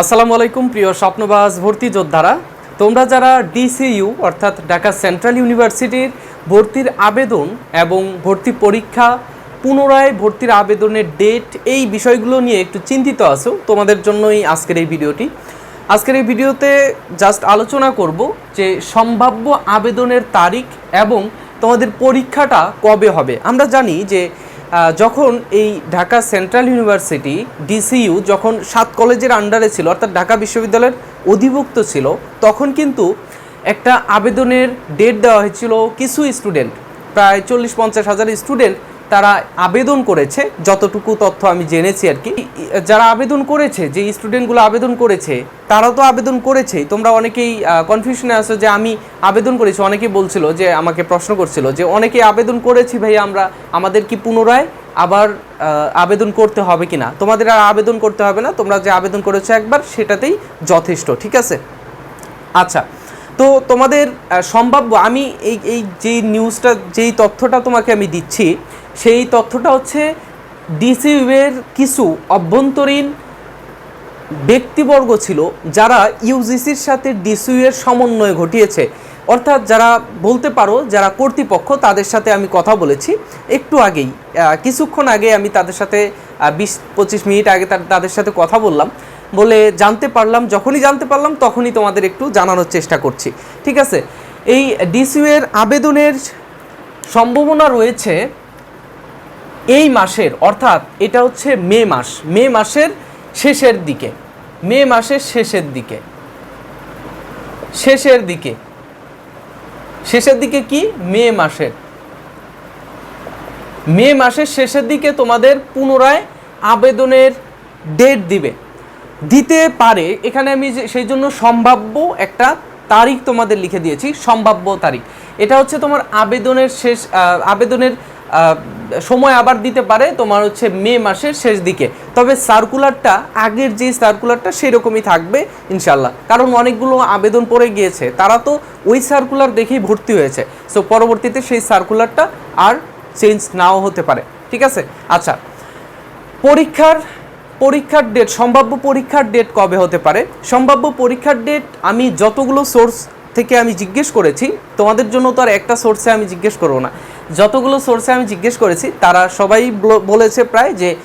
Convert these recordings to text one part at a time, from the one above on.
আসসালামু আলাইকুম, প্রিয় স্বপ্নবাজ ভর্তি যোদ্ধারা। তোমরা যারা ডিসিইউ অর্থাৎ ঢাকা সেন্ট্রাল ইউনিভার্সিটির ভর্তির আবেদন এবং ভর্তি পরীক্ষা, পুনরায় ভর্তির আবেদনের ডেট এই বিষয়গুলো নিয়ে একটু চিন্তিত আছো, তোমাদের জন্যই আজকের এই ভিডিওটি। আজকের এই ভিডিওতে জাস্ট আলোচনা করব যে সম্ভাব্য আবেদনের তারিখ এবং তোমাদের পরীক্ষাটা কবে হবে। আমরা জানি যে যখন এই ঢাকা সেন্ট্রাল ইউনিভার্সিটি ডিসিইউ যখন সাত কলেজের আন্ডারে ছিল, অর্থাৎ ঢাকা বিশ্ববিদ্যালয়ের অধিভুক্ত ছিল, তখন কিন্তু একটা আবেদনের ডেট দেওয়া হয়েছিল কিছু স্টুডেন্ট প্রায় চল্লিশ পঞ্চাশ হাজার স্টুডেন্ট তারা আবেদন করেছে, যতটুকু তথ্য আমি জেনেছি আর কি, যারা আবেদন করেছে, যে স্টুডেন্টগুলো আবেদন করেছে, তারা তো আবেদন করেছেই। তোমরা অনেকেই কনফিউশনে আছো যে আমি আবেদন করেছি। অনেকেই বলছিল যে, আমাকে প্রশ্ন করছিল যে, অনেকে আবেদন করেছি ভাই আমরা, আমাদের কি পুনরায় আবার আবেদন করতে হবে কি না তোমাদের আর আবেদন করতে হবে না, তোমরা যে আবেদন করেছ একবার, সেটাতেই যথেষ্ট, ঠিক আছে? আচ্ছা তো তোমাদের সম্ভাব্য, আমি এই এই যেই নিউজটা যেই তথ্যটা তোমাকে আমি দিচ্ছি, সেই তথ্যটা হচ্ছে ডিসিউ এর কিছু অভ্যন্তরীণ ব্যক্তিবর্গ ছিল যারা ইউজিসির সাথে ডিসিউ এর সমন্বয় ঘটিয়েছে। অর্থাৎ যারা বলতে পারো, যারা কর্তৃপক্ষ, তাদের সাথে আমি কথা বলেছি। একটু আগেই কিছুক্ষণ আগে আমি তাদের সাথে বিশ পঁচিশ মিনিট আগে তাদের সাথে কথা বললাম। বলে জানতে পারলাম, যখনই জানতে পারলাম তখনই তোমাদের একটু জানানোর চেষ্টা করছি। ঠিক আছে? এই ডিসিউ এর আবেদনের সম্ভাবনা রয়েছে এই মাসের, অর্থাৎ এটা হচ্ছে মে মাস। মে মাসের শেষের দিকে। মে মাসের শেষের দিকে। শেষের দিকে। শেষের দিকে কি? মে মাসের। মে মাসের শেষের দিকে তোমাদের পুনরায় আবেদনের ডেট দিবে। দিতে পারে, এখানে আমি যে- সেই জন্য সম্ভাব্য একটা তারিখ তোমাদের লিখে দিয়েছি, সম্ভাব্য তারিখ। এটা হচ্ছে তোমার আবেদনের শেষ আবেদনের সময় আবার দিতে পারে, তোমার হচ্ছে মে মাসের শেষ দিকে। তবে সার্কুলারটা, আগের যে সার্কুলারটা সেরকমই থাকবে ইনশাল্লাহ কারণ অনেকগুলো আবেদন পড়ে গিয়েছে, তারা তো ওই সার্কুলার দেখেই ভর্তি হয়েছে। সো পরবর্তীতে সেই সার্কুলারটা আর চেঞ্জ নাও হতে পারে। ঠিক আছে? আচ্ছা পরীক্ষার পরীক্ষার ডেট সম্ভাব্য পরীক্ষার ডেট কবে হতে পারে? সম্ভাব্য পরীক্ষার ডেট আমি যতগুলো সোর্স থেকে আমি জিজ্ঞেস করেছি, তোমাদের জন্য তো আর একটা সোর্সে আমি জিজ্ঞেস করব না। যতগুলো সোর্সে আমি জিজ্ঞেস করেছি, তারা সবাই বল- বলেছে প্রায় যে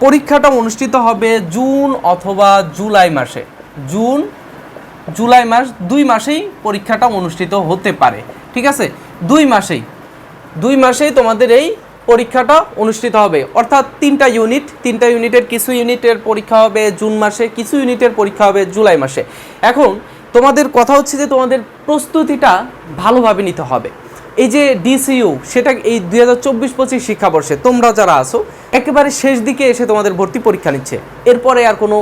পরীক্ষাটা অনুষ্ঠিত হবে জুন অথবা জুলাই মাসে। জুন, জুলাই মাস, দুই মাসেই পরীক্ষাটা অনুষ্ঠিত হতে পারে। ঠিক আছে? দুই মাসেই। দুই মাসেই তোমাদের এই পরীক্ষাটা অনুষ্ঠিত হবে। অর্থাৎ তিনটা ইউনিট তিনটা ইউনিটের কিছু ইউনিটের পরীক্ষা হবে জুন মাসে, কিছু ইউনিটের পরীক্ষা হবে জুলাই মাসে। এখন তোমাদের কথা হচ্ছে যে তোমাদের প্রস্তুতিটা ভালোভাবে নিতে হবে। এই যে ডিসিইউ সেটা এই দুই হাজার চব্বিশ পঁচিশ শিক্ষাবর্ষে তোমরা যারা আসো একেবারে শেষ দিকে এসে তোমাদের ভর্তি পরীক্ষা নিচ্ছে। এরপরে আর কোনো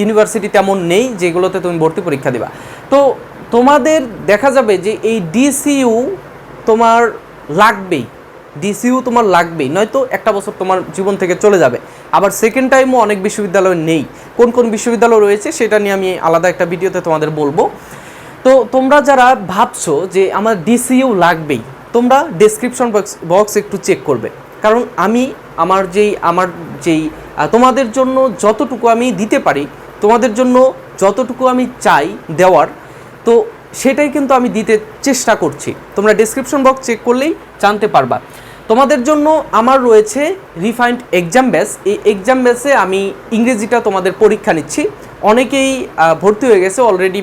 ইউনিভার্সিটি তেমন নেই যেগুলোতে তুমি ভর্তি পরীক্ষা দিবা। তো তোমাদের দেখা যাবে যে এই ডিসিইউ তোমার লাগবেই। ডিসিইউ তোমার লাগবেই, নয়তো একটা বছর তোমার জীবন থেকে চলে যাবে। আবার সেকেন্ড টাইমও অনেক বিশ্ববিদ্যালয় নেই। কোন কোন বিশ্ববিদ্যালয় রয়েছে সেটা নিয়ে আমি আলাদা একটা ভিডিওতে তোমাদের বলব। তো তোমরা যারা ভাবছ যে আমার ডিসিইউ লাগবেই, তোমরা ডেসক্রিপশন বক্স বক্স একটু চেক করবে। কারণ আমি আমার যেই আমার যেই তোমাদের জন্য যতটুকু আমি দিতে পারি, তোমাদের জন্য যতটুকু আমি চাই দেওয়ার, তো সেটাই কিন্তু আমি দিতে চেষ্টা করছি। তোমরা ডেসক্রিপশন বক্স চেক করলেই জানতে পারবা। তোমাদের জন্য আমার রয়েছে রিফাইন্ড এক্সাম ব্যাস এই এক্সাম ব্যাসে আমি ইংরেজিটা তোমাদের পরীক্ষা নিচ্ছি। অনেকেই ভর্তি হয়ে গেছে অলরেডি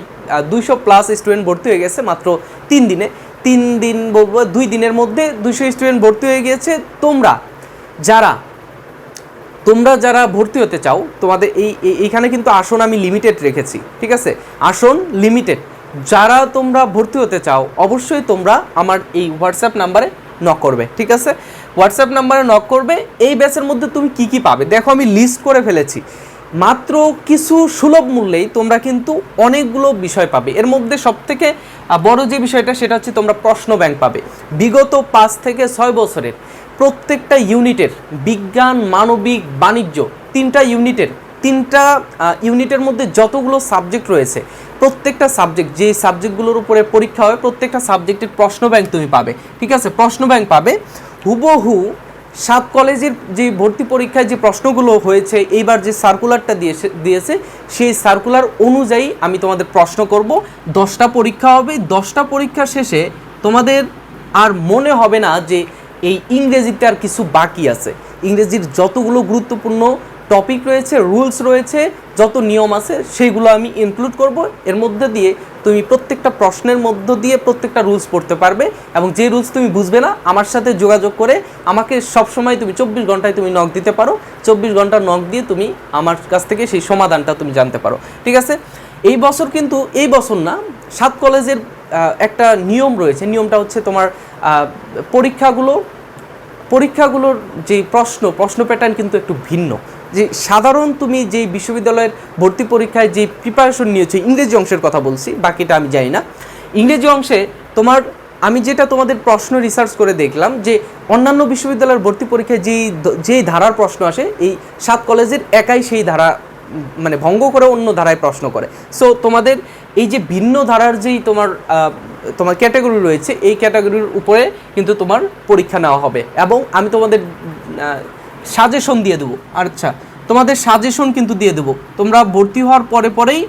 দুইশো প্লাস স্টুডেন্ট ভর্তি হয়ে গেছে মাত্র তিন দিনে। তিন দিন বলব, দুই দিনের মধ্যে দুইশো স্টুডেন্ট ভর্তি হয়ে গিয়েছে। তোমরা যারা তোমরা যারা ভর্তি হতে চাও, তোমাদের এই এই- এইখানে কিন্তু আসন আমি লিমিটেড রেখেছি, ঠিক আছে? আসন লিমিটেড যারা তোমরা ভর্তি হতে চাও, অবশ্যই তোমরা আমার এই হোয়াটসঅ্যাপ নাম্বারে নক করবে, ঠিক আছে? হোয়াটসঅ্যাপ নাম্বারে নক করবে, এই ব্যাচের মধ্যে তুমি কি কি পাবে? দেখো, আমি লিস্ট করে ফেলেছি। মাত্র কিছু সুলভ মূল্যেই তোমরা কিন্তু অনেকগুলো বিষয় পাবে। এর মধ্যে সবথেকে বড় যে বিষয়টা, সেটা হচ্ছে তোমরা প্রশ্ন ব্যাংক পাবে। বিগত পাঁচ থেকে ছয় বছরের প্রত্যেকটা ইউনিটের বিজ্ঞান, মানবিক, বাণিজ্য, তিনটা ইউনিটের তিনটা ইউনিটের মধ্যে যতগুলো সাবজেক্ট রয়েছে, প্রত্যেকটা সাবজেক্ট যে সাবজেক্টগুলোর উপরে পরীক্ষা হয় প্রত্যেকটা সাবজেক্টের প্রশ্ন ব্যাংক তুমি পাবে। ঠিক আছে? প্রশ্ন ব্যাংক পাবে। হুবহু সাত কলেজের যে ভর্তি পরীক্ষায় যে প্রশ্নগুলো হয়েছে, এইবার যে সার্কুলারটা দিয়েছে দিয়েছে, সেই সার্কুলার অনুযায়ী আমি তোমাদের প্রশ্ন করব। দশটা পরীক্ষা হবে। দশটা পরীক্ষা শেষে তোমাদের আর মনে হবে না যে এই ইংরেজিতে আর কিছু বাকি আছে। ইংরেজির যতগুলো গুরুত্বপূর্ণ টপিক রয়েছে রুলস রয়েছে, যত নিয়ম আছে সেইগুলো আমি ইনক্লুড করব। এর মধ্যে দিয়ে তুমি প্রত্যেকটা প্রশ্নের মধ্য দিয়ে প্রত্যেকটা রুলস পড়তে পারবে এবং যে রুলস তুমি বুঝবে না, আমার সাথে যোগাযোগ করে আমাকে সবসময় তুমি চব্বিশ ঘন্টায় তুমি নক দিতে পারো। চব্বিশ ঘণ্টা নক দিয়ে তুমি আমার কাছ থেকে সেই সমাধানটা তুমি জানতে পারো। ঠিক আছে? এই বছর কিন্তু, এই বছর না, সাত কলেজের একটা নিয়ম রয়েছে। নিয়মটা হচ্ছে তোমার পরীক্ষাগুলো, পরীক্ষাগুলোর যে প্রশ্ন প্রশ্ন প্যাটার্ন কিন্তু একটু ভিন্ন। যে সাধারণ তুমি যে বিশ্ববিদ্যালয়ের ভর্তি পরীক্ষায় যে প্রিপারেশন নিয়েছো, ইংরেজি অংশের কথা বলছি, বাকিটা আমি জানি না। ইংরেজি অংশে তোমার, আমি যেটা তোমাদের প্রশ্ন রিসার্চ করে দেখলাম যে অন্যান্য বিশ্ববিদ্যালয়ের ভর্তি পরীক্ষায় যেই যেই ধারার প্রশ্ন আসে, এই সাত কলেজের একাই সেই ধারা মানে ভঙ্গ করে অন্য ধারায় প্রশ্ন করে। সো তোমাদের এই যে ভিন্ন ধারার যেই তোমার তোমার ক্যাটাগরি রয়েছে, এই ক্যাটাগরির উপরে কিন্তু তোমার পরীক্ষা নেওয়া হবে। এবং আমি তোমাদের সাজেশন দিয়ে দেবো। আচ্ছা তোমাদের সাজেশন কিন্তু দিয়ে দেবো। তোমরা ভর্তি হওয়ার পরে পরেই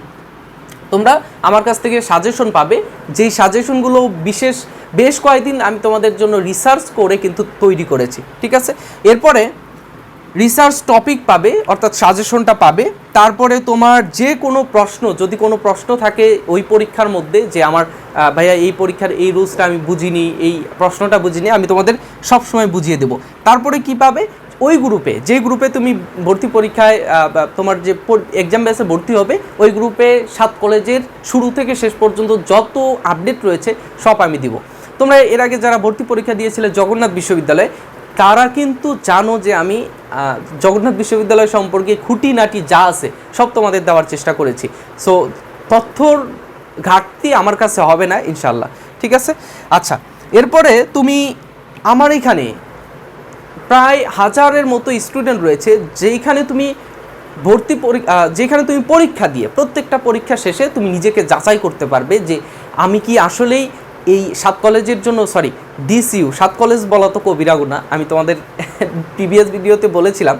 তোমরা আমার কাছ থেকে সাজেশন পাবে। যেই সাজেশনগুলো বিশেষ, বেশ কয়েকদিন আমি তোমাদের জন্য রিসার্চ করে কিন্তু তৈরি করেছি, ঠিক আছে? এরপরে রিসার্চ টপিক পাবে, অর্থাৎ সাজেশনটা পাবে। তারপরে তোমার যে কোনো প্রশ্ন, যদি কোনো প্রশ্ন থাকে ওই পরীক্ষার মধ্যে, যে আমার ভাইয়া এই পরীক্ষার এই রুলসটা আমি বুঝিনি, এই প্রশ্নটা বুঝিনি, আমি তোমাদের সব সময় বুঝিয়ে দেবো। তারপরে কি পাবে? ওই গ্রুপে যে গ্রুপে তুমি ভর্তি পরীক্ষায় তোমার যে এক্সাম বেসে ভর্তি হবে, ওই গ্রুপে সাত কলেজের শুরু থেকে শেষ পর্যন্ত যত আপডেট রয়েছে, সব আমি দিব। তোমরা এর আগে যারা ভর্তি পরীক্ষা দিয়েছিলে জগন্নাথ বিশ্ববিদ্যালয়ে, তারা কিন্তু জানো যে আমি জগন্নাথ বিশ্ববিদ্যালয় সম্পর্কে খুঁটিনাটি যা আছে, সব তোমাদের দেওয়ার চেষ্টা করেছি। সো তথ্যর ঘাটতি আমার কাছে হবে না ইনশাল্লাহ ঠিক আছে? আচ্ছা এরপরে তুমি আমার এখানে প্রায় হাজারের মতো স্টুডেন্ট রয়েছে, যেইখানে তুমি ভর্তি যেখানে তুমি পরীক্ষা দিয়ে, প্রত্যেকটা পরীক্ষা শেষে তুমি নিজেকে যাচাই করতে পারবে যে আমি কি আসলেই এই সাত কলেজের জন্য সরি ডিসিউ সাত কলেজ বলা তো কবিরা গুণা আমি তোমাদের প্রিভিয়াস ভিডিওতে বলেছিলাম,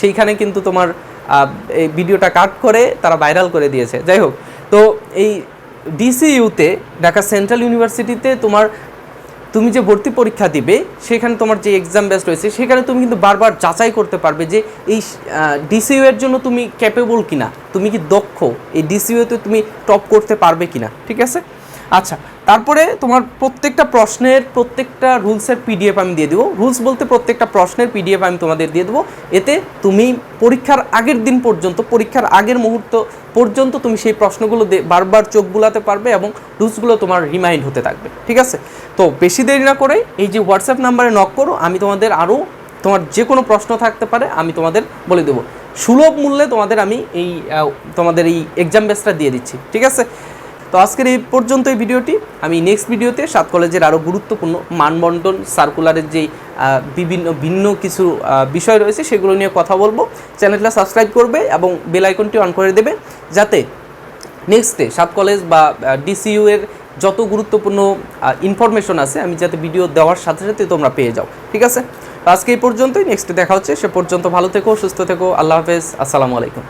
সেইখানে কিন্তু তোমার এই ভিডিওটা কাট করে তারা ভাইরাল করে দিয়েছে। যাই হোক, তো এই ডিসিইউতে ঢাকা সেন্ট্রাল ইউনিভার্সিটিতে তোমার তুমি যে ভর্তি পরীক্ষা দিবে, সেখানে তোমার যে এক্সাম বেস্ট রয়েছে, সেখানে তুমি কিন্তু বারবার যাচাই করতে পারবে যে এই ডিসিইউ এর জন্য তুমি ক্যাপেবল কিনা। তুমি কি দক্ষ? এই ডিসিউতে তুমি টপ করতে পারবে কিনা, ঠিক আছে? আচ্ছা তারপরে তোমার প্রত্যেকটা প্রশ্নের প্রত্যেকটা রুলসের পিডিএফ আমি দিয়ে দেবো। রুলস বলতে প্রত্যেকটা প্রশ্নের পিডিএফ আমি তোমাদের দিয়ে দেবো। এতে তুমি পরীক্ষার আগের দিন পর্যন্ত, পরীক্ষার আগের মুহূর্ত পর্যন্ত তুমি সেই প্রশ্নগুলো বারবার চোখ বুলাতে পারবে এবং রুলসগুলো তোমার রিমাইন্ড হতে থাকবে। ঠিক আছে? তো বেশি দেরি না করে এই যে হোয়াটসঅ্যাপ নাম্বারে নক করো, আমি তোমাদের আরও তোমার যে কোনো প্রশ্ন থাকতে পারে আমি তোমাদের বলে দেবো। সুলভ মূল্যে তোমাদের আমি এই তোমাদের এই এক্সাম বেসটা দিয়ে দিচ্ছি। ঠিক আছে? তো আজকের এই পর্যন্ত এই ভিডিওটি। আমি নেক্সট ভিডিওতে সাত কলেজের আরও গুরুত্বপূর্ণ মানবন্টন সার্কুলারের যেই বিভিন্ন, ভিন্ন কিছু বিষয় রয়েছে সেগুলো নিয়ে কথা বলব। চ্যানেলটা সাবস্ক্রাইব করবে এবং বেল আইকনটি অন করে দেবে যাতে নেক্সটে সাত কলেজ বা ডিসিইউ এর যত গুরুত্বপূর্ণ ইনফরমেশন আছে, আমি যাতে ভিডিও দেওয়ার সাথে সাথে তোমরা পেয়ে যাও। ঠিক আছে? আজকে এই পর্যন্তই নেক্সটে দেখা হচ্ছে। সে পর্যন্ত ভালো থেকো, সুস্থ থেকো, আল্লাহ হাফেজ, আসসালামু আলাইকুম।